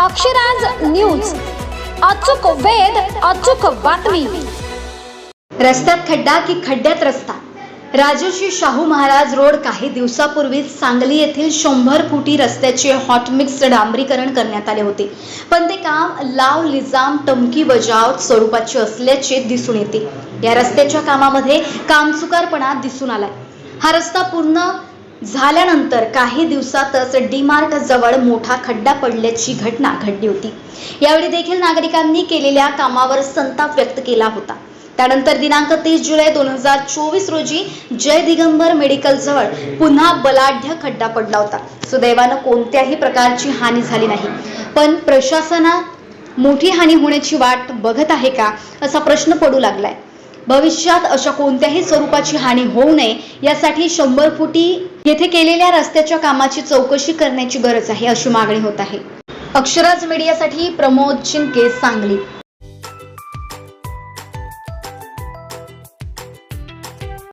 Akshraj news. अचूक वेद अचूक बातमी. रस्त्यात खड्डा की खड्ड्यात रस्ता. राजर्षी शाहू महाराज रोड काही दिवसापूर्वी सांगली येथील शंभर फुटी रस्त्याचे हॉट मिक्स डांबरीकरण करण्यात आले होते. पण ते काम लाव लिजाम टमकी बजाव स्वरूपाचे असल्याचे दिसून येते. या रस्त्याच्या कामामध्ये कामचुकारपणा दिसून आलाय. हा रस्ता पूर्ण झाल्यानंतर काही दिवसातच डीमार्ट जवळ मोठा खड्डा पडल्याची घटना घडली होती. यावेळी देखील नागरिकांनी केलेल्या कामावर संताप व्यक्त केला होता. त्यानंतर दिनांक तीस जुलै दोन हजार चोवीस रोजी जय दिगंबर मेडिकल जवळ पुन्हा बलाढ्य खड्डा पडला होता. सुदैवानं कोणत्याही प्रकारची हानी झाली नाही. पण प्रशासनात मोठी हानी होण्याची वाट बघत आहे का असा प्रश्न पडू लागलाय. भविष्यात अशा कोणत्याही स्वरूपाची हानी होऊ नये यासाठी शंभर फुटी येथे केलेल्या रस्त्याच्या कामाची चौकशी करण्याची गरज आहे अशी मागणी होत आहे. अक्षराज मीडियासाठी प्रमोद चिंके सांगली.